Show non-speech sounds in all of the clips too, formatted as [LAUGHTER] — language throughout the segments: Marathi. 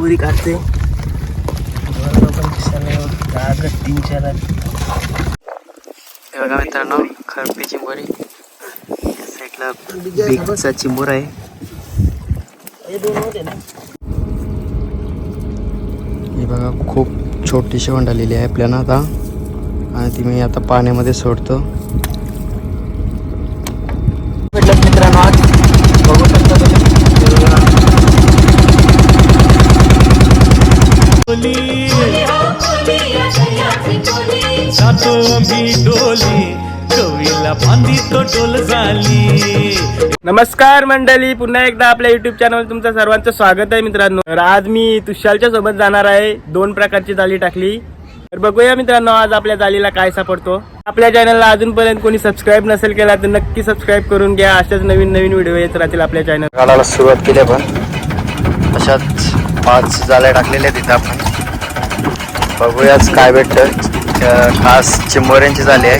पुरी काढते. तीन चार बघा मित्रांनो खरपी चिंबोरी या साईडला बिगचा चिंबोर आहे. ही बघा खूप छोटीशी वंडालेली आहे आपल्याला आता. आणि ती मी आता पाण्यामध्ये सोडतो. जातो आम्ही डोली. कवीला बांधी तो डोल झाली. नमस्कार मंडळी पुन्हा एकदा आपल्या युट्यूब चॅनल तुमचं सर्वांचं स्वागत आहे मित्रांनो. तर आज मी तुषालच्या सोबत जाणार आहे. दोन प्रकारची जाळी टाकली. तर बघूया मित्रांनो आज आपल्या जाळीला काय सापडतो. आपल्या चॅनलला अजूनपर्यंत कोणी सबस्क्राईब नसेल केला तर नक्की सबस्क्राईब करून घ्या. अशाच नवीन नवीन व्हिडिओ येत राहतील आपल्या चॅनल काढायला सुरुवात केली आपण. अशाच पाच जाळ्या टाकलेल्या तिथं आपण. बघूयाच काय भेटतं खास चिंबोऱ्यांची झाली आहे.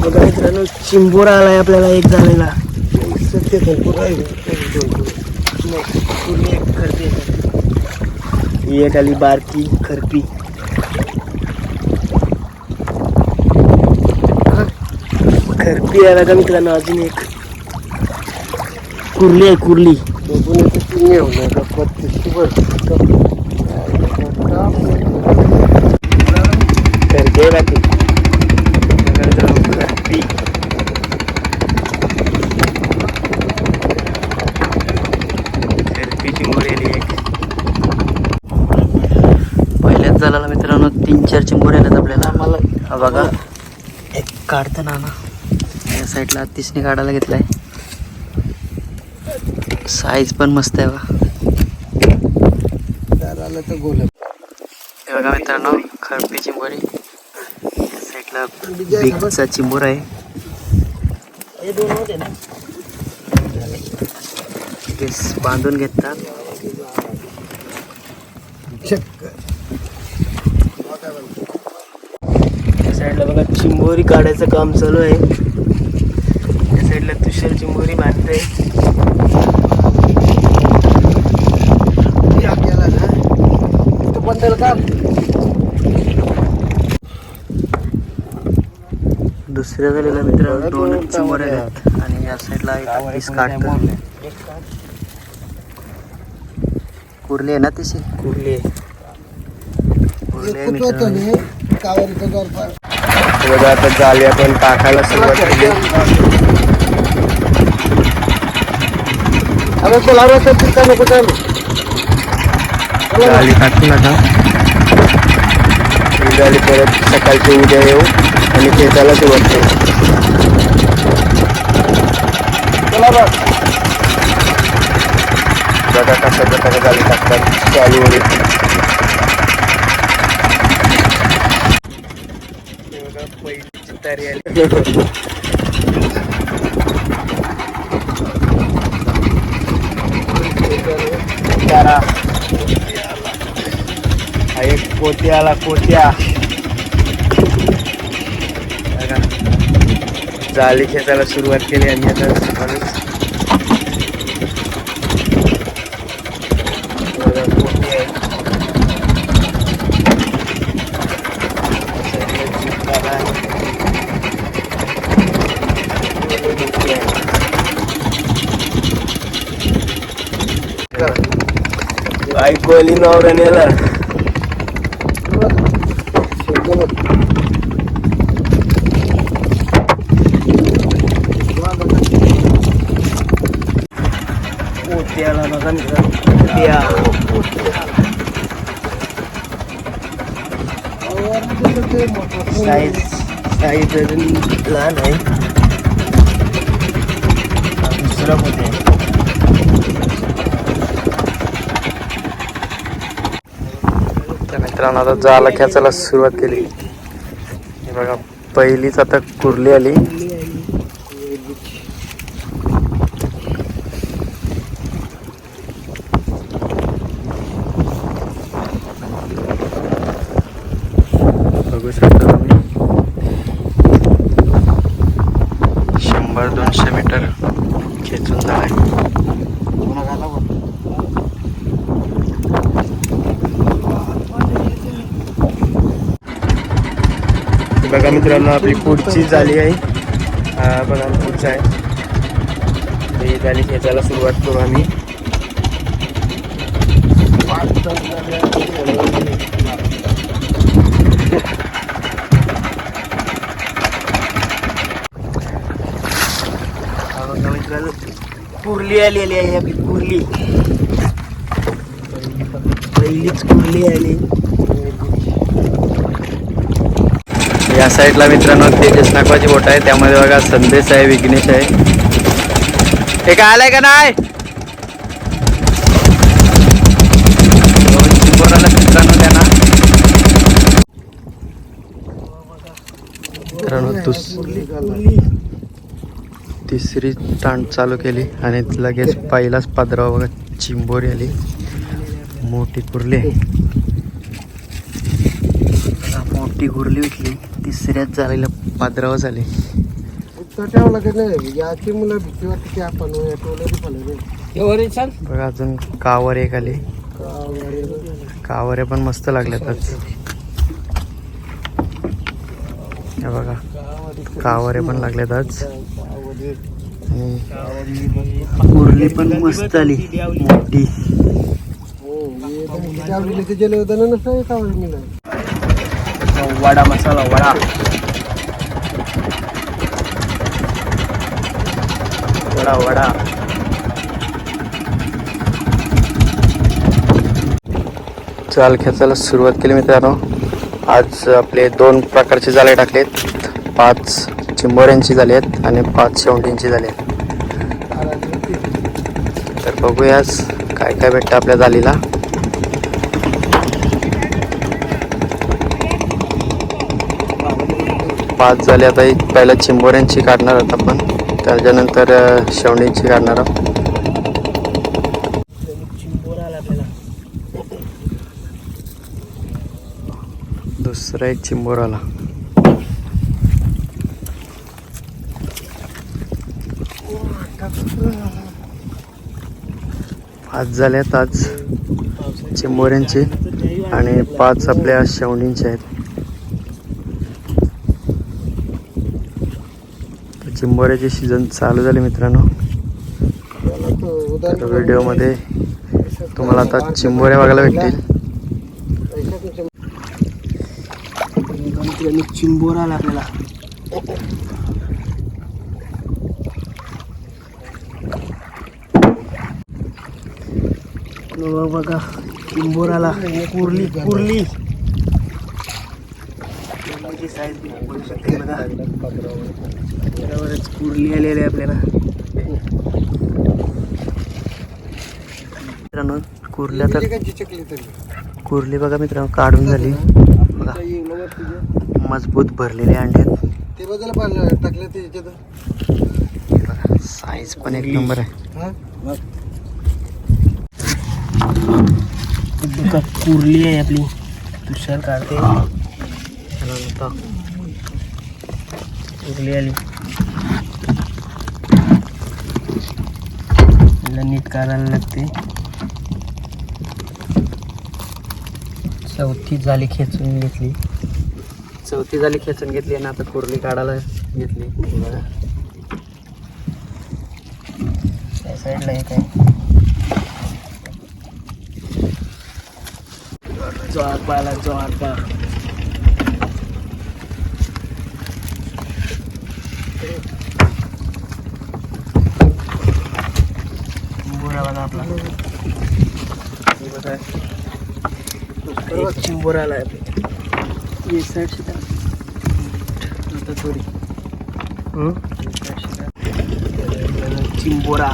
बघा मित्रांनो चिंबोरा आलाय आपल्याला एक झालेला. सत्य ही एक आली बारकी खरपी. खरपी आला का मित्रांनो अजून एक. कुर्ली आहे कुर्ली. बाकी पहिल्याच झाला मित्रांनो तीन चार चिंबोर आल्यात आपल्याला. मला बघा. एक काढतं ना या साईडला तिसने काढायला घेतलाय. साईज पण मस्त आहे बघा. हे बघा मित्रांनो खरपी चिंबोरी. या साईडला बिगचा चिंबोर आहे. हे दोन होते ना बांधून घेतात. या साईडला बघा चिंबोरी काढायचं काम चालू आहे. या साईडला तुषार चिंबोरी बांधते दुसऱ्या झालेला मित्रांनो दोन चिंबोर आहेत आणि या साईडला एक पीस काढतो कुर्ली आहे ना तशी कुर्ली कुर्ली आहे मित्रांनो. बघा आता जाळी आपण टाकायला सुरुवात केली. जाळी टाकून आता जाळी परत सकाळची उद्या येऊ आणि खेचायला सुरुवात करू. बघा कशा प्रकारे जाळी टाकतात चालू तयारी आली. [LAUGHS] कोत्याला कोत्या जाळी खेचायला सुरुवात केली आणि आता ऐकवली नवऱ्याने कोटी आहे. साईडला जीप आला आहे. कोटी आहे. बायको आली नवऱ्याला पोत्याला बघा मित्रांनो पोत्या साईज साईज अजून लहान आहे दुसरा मित्रांनो आता जाला खेचायला सुरुवात केली. हे बघा पहिलीच आता कुर्ली आली. शकता तुम्ही शंभर दोनशे मीटर खेचून झालाय. बघा मित्रांनो आपली पुढची झाली आहे. हा बघा पुढचा आहे. ही झाली खेचायला सुरुवात करू आम्ही हा बघा मित्रांनो कुर्ली आलेली आहे आपली कुर्ली. पहिलीच कुर्ली आली या साईडला मित्रांनो तेजस नाकवाची बोट आहे. त्यामध्ये बघा संदेश आहे विघ्नेश आहे. हे काय आलंय का नाही? मित्रांनो त्यांना. मित्रांनो तिसरी टांड चालू केली आणि लगेच पहिलाच पादराव बघा चिंबोरी आली. मोठी कुर्ली. आहे मोठी कुर्ली उठली. तिसऱ्याच झालेला पादराव झाली. ठेवला लागत नाही याची मुलं भीती वाटते की आपण टोले पण बघा अजून कावर एक आली. कावरे. पण मस्त लागल्यात आज हे बघा कावरे पण लागल्यात आज कुर्ली पण मस्त आली. मोठी. वडा मसाला वडा. वडा वडा. जाल खेचायला सुरुवात केली मित्रांनो. आज आपले दोन प्रकारचे जाळे टाकलेत. पाच चिंबोऱ्यांची झाली आहेत आणि पाच शेवंटींची झाली आहेत. तर बघूयाच काय काय भेटतं आपल्या जालीला. पाच झाले आता एक पहिला चिंबोऱ्यांची काढणार आहोत आपण. त्याच्यानंतर अं, काढणार आहोत. दुसरा एक चिंबोर आला आज झाल्यात आज चिंबोऱ्यांचे आणि पाच आपल्या शेवणींचे आहेत. चिंबोऱ्याचे सीझन चालू झाले मित्रांनो तर व्हिडिओमध्ये तुम्हाला आता चिंबोऱ्या बघायला भेटतील. चिंबोरा आला आपल्याला बघा आला कुर्ली कुर्ली. कुर्लीची size बघू शकते बघा बरोबरच कुर्ली आलेली आहे आपल्याला. मित्रांनो कुर्ल्या तर कुर्ली बघा मित्रांनो काढून झाली. बघा. मजबूत भरलेले अंडे आहेत. साईज पण एक नंबर आहे. हा बघा आहे आपली. तुषार काढते. कुरली आली. नीट काढायला लागते. चौथी जाली खेचून घेतली. चौथी झाली खेचून घेतली आणि आता कुरली काढायला घेतली. त्या साईडला एक आहे. जोहार पाहिला जोहार पा चिंबोरा चिंबोरा आला आता थोडी चिंबोरा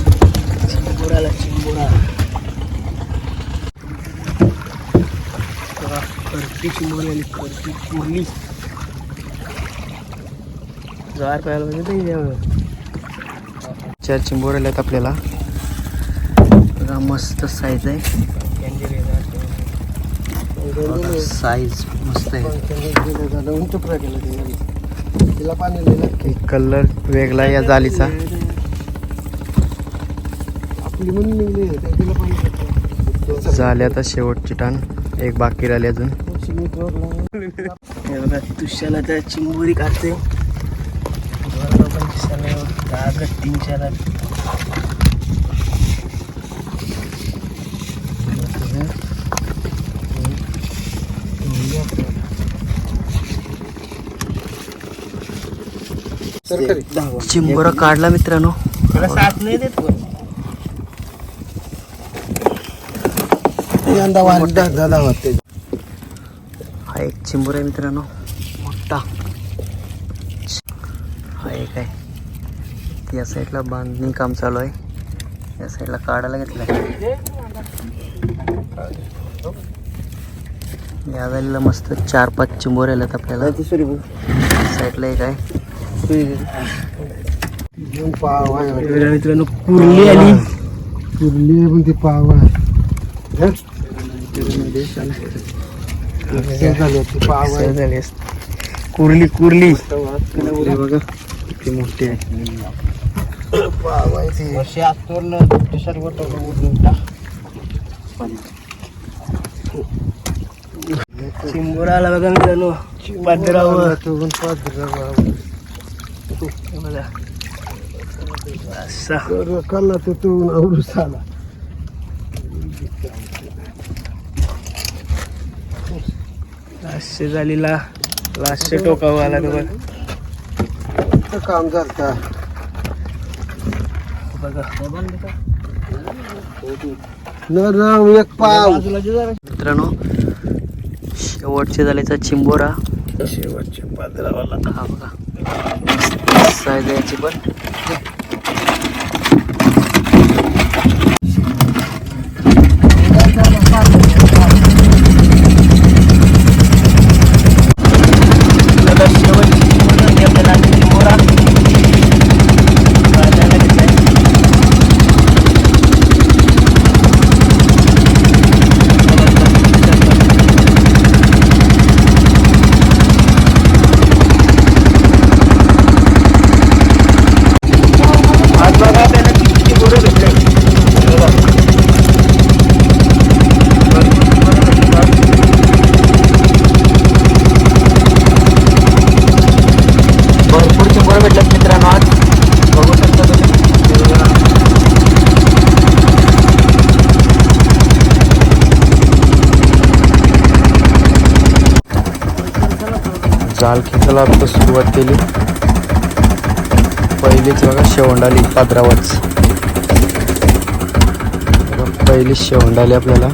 चिंबोराला चिंबोरा बघा, करती चिंबोरी आणि करती कुर्ली जवार पाहायला म्हणजे. चार चिंबोर आल्यात आपल्याला बघा मस्त साईज आहे साईज मस्त आहे केलं. तिला पाणी लागते कलर वेगळा या जालीचा आपली म्हणून निघली आहे, त्या तिला पाणी लागतं. झाले आता शेवटची टाण एक बाकी राहिली अजून बघा तुषाला त्या चिंबोरी काढते गट्टींच्या सरकारी चिंबोरा काढला मित्रांनो साथ नाही देत कोण. यंदा वाढ झाला होते हा एक चिंबोरा आहे मित्रांनो मोठा. हा एक आहे या साईडला बांधणी काम चालू आहे. या साईडला काढायला घेतलं या वेळेला मस्त चार पाच चिंबोरे आल्यात आपल्याला. साईडला एक आहे. मित्रांनो कुर्ली आली. कुर्ली पण ती पाव आहे हं? ते झालं, कुर्ली कुर्ली बघा किती मोठी आहे पाव आहे ती चिंबोरा आला बघा मित्रांनो पदरावर तो असा कल्ला तो तो आवरूस आला लास्टचे झालेला लास्टचे टोकावर आला तो बघ काम झालं बघा. नरम एक पाव. मित्रांनो शेवटचे झाल्याचा चिंबोरा. शेवटचे पदरावाला. हा बघा. साईज आहे याची पण आपल्याला शेवटची चिंबोरा आणि आपल्याला आणखी चिंबोरा काढायला घेतलाय. आज बघा आपल्याला किती चिंबोरे भेटले बघा. भरपूर चिंबोरा भेटल्यात मित्रांनो आज बघू शकता तुम्ही जाल खेचायला आता सुरुवात केली. पहिलीच बघा शेवंडाली पात्रावरच बघा, पहिली शेवंडाली आपल्याला.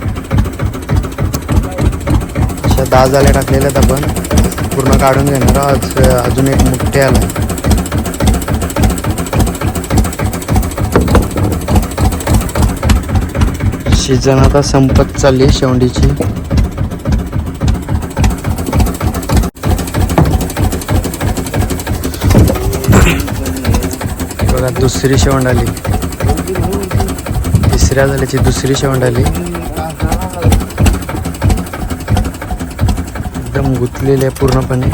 अशा दहा जाल्या टाकलेल्या आहेत आपण. पूर्ण काढून घेणार आज अजून एक मोठे आला. सीजन आता संपत चालली आहे शेवंडीची ही बघा दुसरी शेवंड आली. तिसऱ्या झाल्याची दुसरी शेवंड आली. एकदम गुंतलेली आहे पूर्णपणे.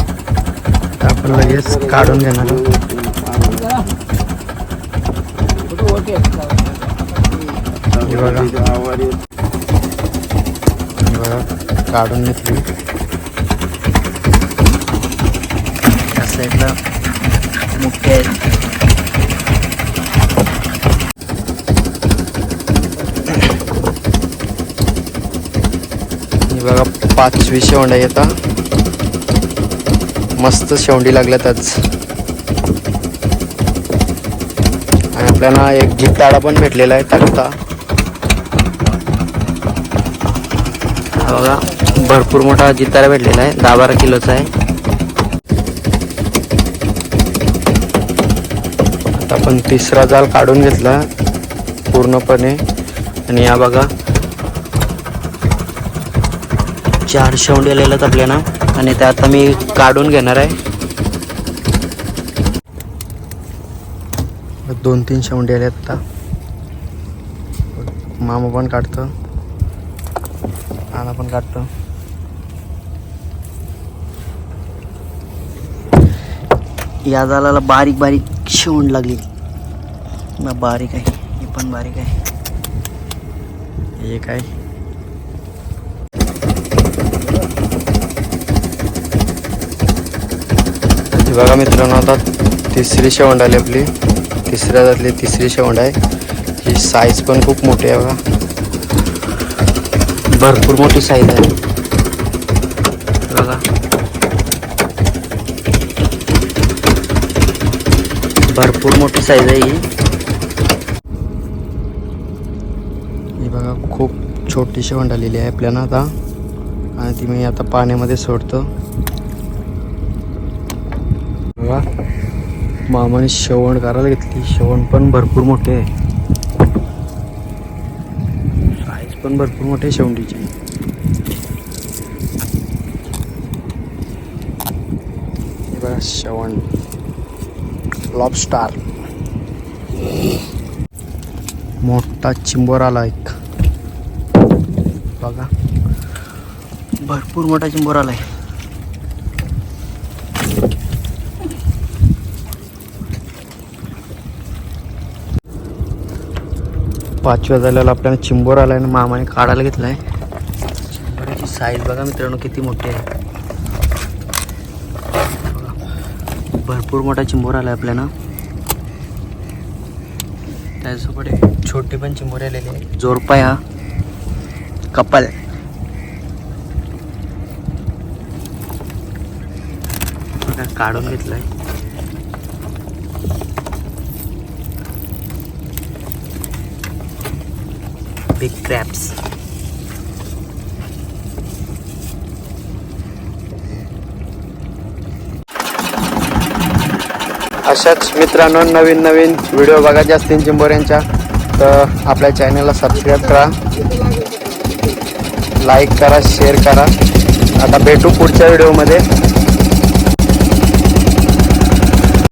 आपण लगेच काढून घेणार आहोत. बघा. बघा काढून घेतली. या साईडला मोठे आहेत ही बघा पाचवी शेवंडा येता. मस्त शेवंडी लागल्यातच आणि आपल्याला एक जिताडा पण भेटलेला आहे टाकता. बघा भरपूर मोठा जितारा भेटलेला आहे दहा बारा किलोचा आहे. आता आपण तिसरा जाल काढून घेतला पूर्णपणे. आणि या बघा चार शेवंड आहेत आपल्याला. आणि ते आता मी काढून घेणार आहे. दोन तीन शेवंडे आले आता. मामा पण काढतो. आना पण काढतो. या जालाला बारीक बारीक शेवण लागली. बारीक आहे हे पण बारीक आहे. हे काय बघा मित्रांनो आता तिसरी शेवंड आली आपली. तिसऱ्या जातली तिसरी शेवंड आहे. ही साईज पण खूप मोठी आहे बघा. भरपूर मोठी साईज आहे. बघा. भरपूर मोठी साईज आहे ही. ही बघा खूप छोटी शेवंड आलेली आहे आपल्याला आता. आणि ती मी आता पाण्यामध्ये सोडतो. बघा. मामाने शेवण करायला घेतली. शेवण पण भरपूर मोठे आहे. साईज पण भरपूर मोठे आहे शेवंडीची बघा शेवण लॉबस्टार मोठा चिंबोर आला एक. बघा. भरपूर मोठा चिंबोर आहे पाचव्या झाल्यावर आपल्याला चिंबोर आला आणि मामाने काढायला घेतलाय. चिंबोरीची साईज बघा मित्रांनो किती मोठी आहे. भरपूर मोठा चिंबोर आहे आपल्याला. त्याच्यासोबत एक छोटी पण चिंबोरी आलेली आहे. जोरपाय हा कपल. काढून काढून आहे big crabs. अशाच मित्रांनो नवीन नवीन व्हिडिओ बघायचे असतील चिंबोऱ्यांच्या. तर आपल्या चॅनलला सबस्क्राईब करा. लाईक करा शेअर करा. आता भेटू पुढच्या व्हिडिओमध्ये